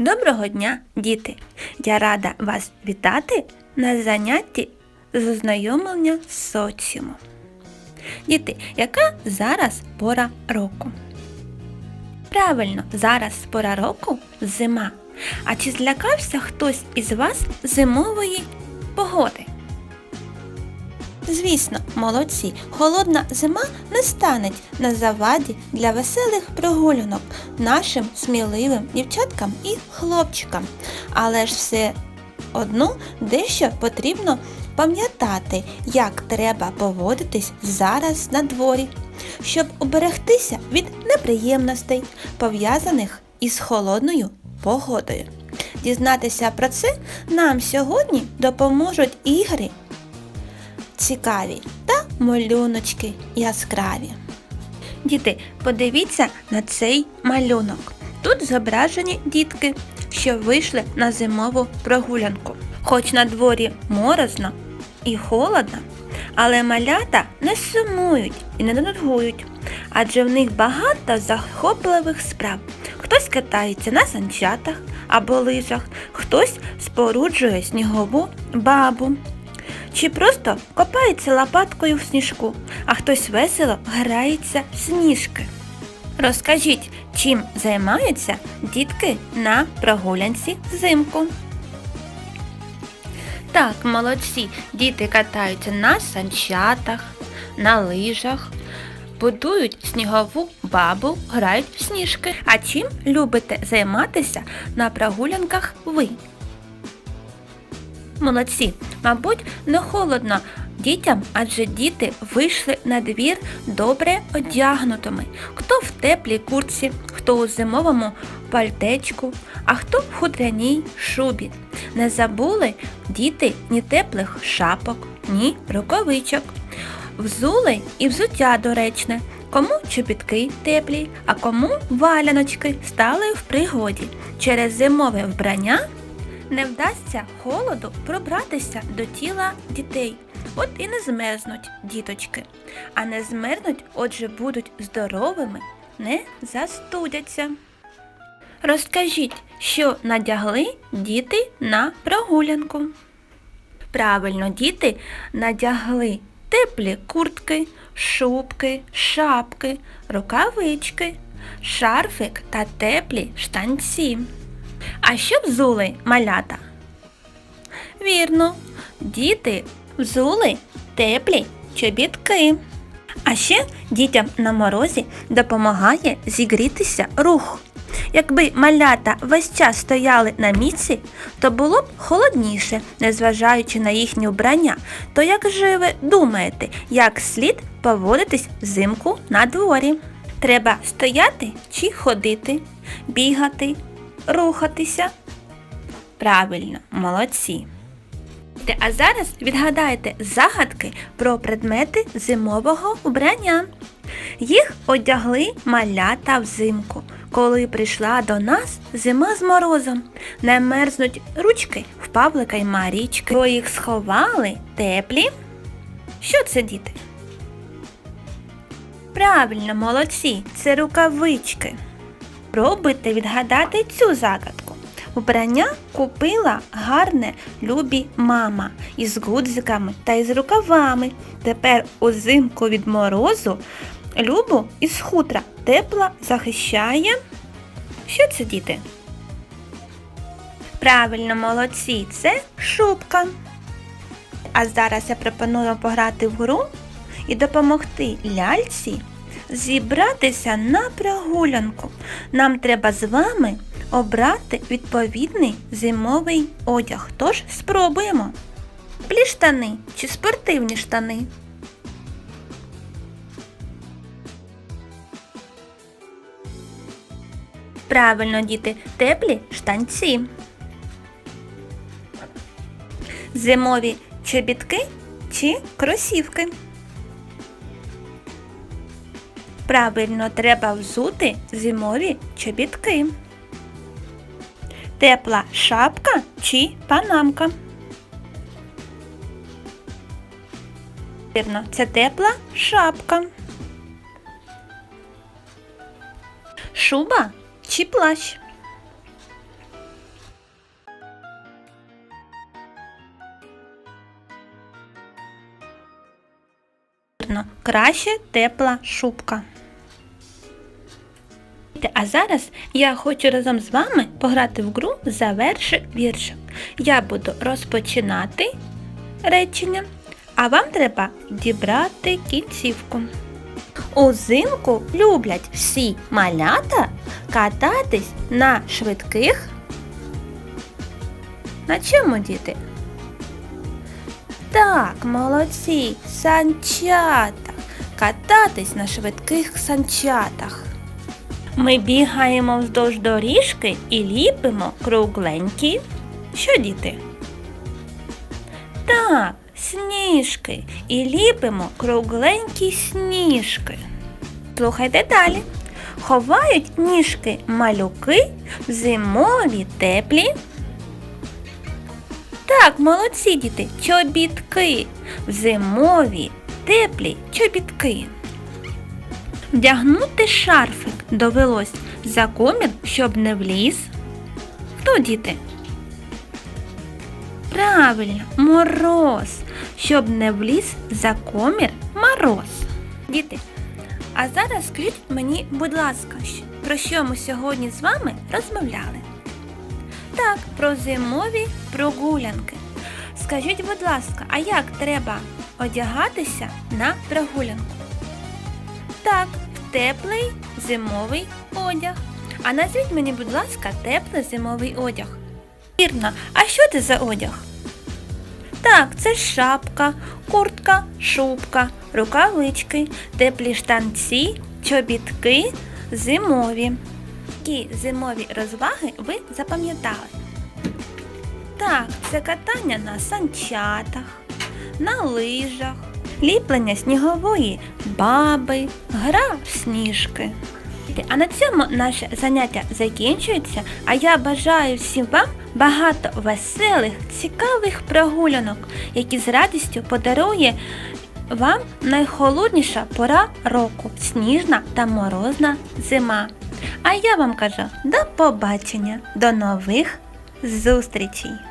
Доброго дня, діти! Я рада вас вітати на занятті з ознайомлення з соціумом. Діти, яка зараз пора року? Правильно, зараз пора року зима. А чи злякався хтось із вас зимової погоди? Звісно, молодці, холодна зима не стане на заваді для веселих прогулянок нашим сміливим дівчаткам і хлопчикам. Але ж все одно дещо потрібно пам'ятати, як треба поводитись зараз на дворі, щоб уберегтися від неприємностей, пов'язаних із холодною погодою. Дізнатися про це нам сьогодні допоможуть ігри цікаві та малюночки яскраві. Діти, подивіться на цей малюнок. Тут зображені дітки, що вийшли на зимову прогулянку. Хоч на дворі морозно і холодно, але малята не сумують і не нудгують, адже в них багато захопливих справ. Хтось катається на санчатах або лижах, хтось споруджує снігову бабу, чи просто копається лопаткою в сніжку, а хтось весело грається в сніжки. Розкажіть, чим займаються дітки на прогулянці взимку? Так, молодці, діти катаються на санчатах, на лижах, будують снігову бабу, грають в сніжки. А чим любите займатися на прогулянках ви? Молодці, мабуть, не холодно дітям, адже діти вийшли на двір добре одягнутими. Хто в теплій курці, хто у зимовому пальтечку, а хто в хутряній шубі. Не забули діти ні теплих шапок, ні рукавичок. Взули і взуття доречне. Кому чобітки теплі, а кому валяночки стали в пригоді. Через зимове вбрання не вдасться холоду пробратися до тіла дітей. От і не змерзнуть діточки. А не змерзнуть, отже, будуть здоровими, не застудяться. Розкажіть, що надягли діти на прогулянку. Правильно, діти надягли теплі куртки, шубки, шапки, рукавички, шарфик та теплі штанці. А що взули малята? Вірно, діти взули теплі чобітки. А ще дітям на морозі допомагає зігрітися рух. Якби малята весь час стояли на місці, то було б холодніше, незважаючи на їхнє вбрання. То як же ви думаєте, як слід поводитись взимку на дворі? Треба стояти чи ходити, бігати, рухатися? Правильно, молодці. А зараз відгадайте загадки про предмети зимового убрання. Їх одягли малята взимку, коли прийшла до нас зима з морозом. Не мерзнуть ручки в Павлика й Марічки, бо їх сховали теплі. Що це, діти? Правильно, молодці, це рукавички. Пробуйте відгадати цю загадку. Убрання купила гарне любі мама із гудзиками та із рукавами. Тепер узимку від морозу любу із хутра тепла захищає. Що це, діти? Правильно, молодці, це шубка. А зараз я пропоную пограти в гру і допомогти ляльці зібратися на прогулянку. Нам треба з вами обрати відповідний зимовий одяг. Тож спробуємо. Теплі штани чи спортивні штани? Правильно, діти, теплі штанці. Зимові чобітки чи кросівки? Правильно треба взути зимові чобітки. Тепла шапка чи панамка. Вірно, це тепла шапка. Шуба чи плащ. Вірно, краще тепла шубка. А зараз я хочу разом з вами пограти в гру «Заверши віршик». Я буду розпочинати речення, а вам треба дібрати кінцівку. Узимку люблять всі малята кататись на швидких. На чому діти? Так, молодці, санчата. Кататись на швидких санчатах. Ми бігаємо вздовж доріжки і ліпимо кругленькі. Що, діти? Так, сніжки. І ліпимо кругленькі сніжки. Слухайте далі. Ховають ніжки малюки в зимові теплі. Так, молодці діти, чобітки. В зимові теплі чобітки. Вдягнути шарфик довелось за комір, щоб не вліз. Хто діти? Правильно, мороз, щоб не вліз за комір мороз. Діти, а зараз скажіть мені, будь ласка, про що ми сьогодні з вами розмовляли? Так, про зимові прогулянки. Скажіть, будь ласка, а як треба одягатися на прогулянку? Так, теплий зимовий одяг. А назвіть мені, будь ласка, теплий зимовий одяг. Вірно, а що це за одяг? Так, це шапка, куртка, шубка, рукавички, теплі штанці, чобітки, зимові. Які зимові розваги ви запам'ятали? Так, це катання на санчатах, на лижах, ліплення снігової баби, гра в сніжки. А на цьому наше заняття закінчується, а я бажаю всім вам багато веселих, цікавих прогулянок, які з радістю подарує вам найхолодніша пора року сніжна та морозна зима. А я вам кажу до побачення, до нових зустрічей!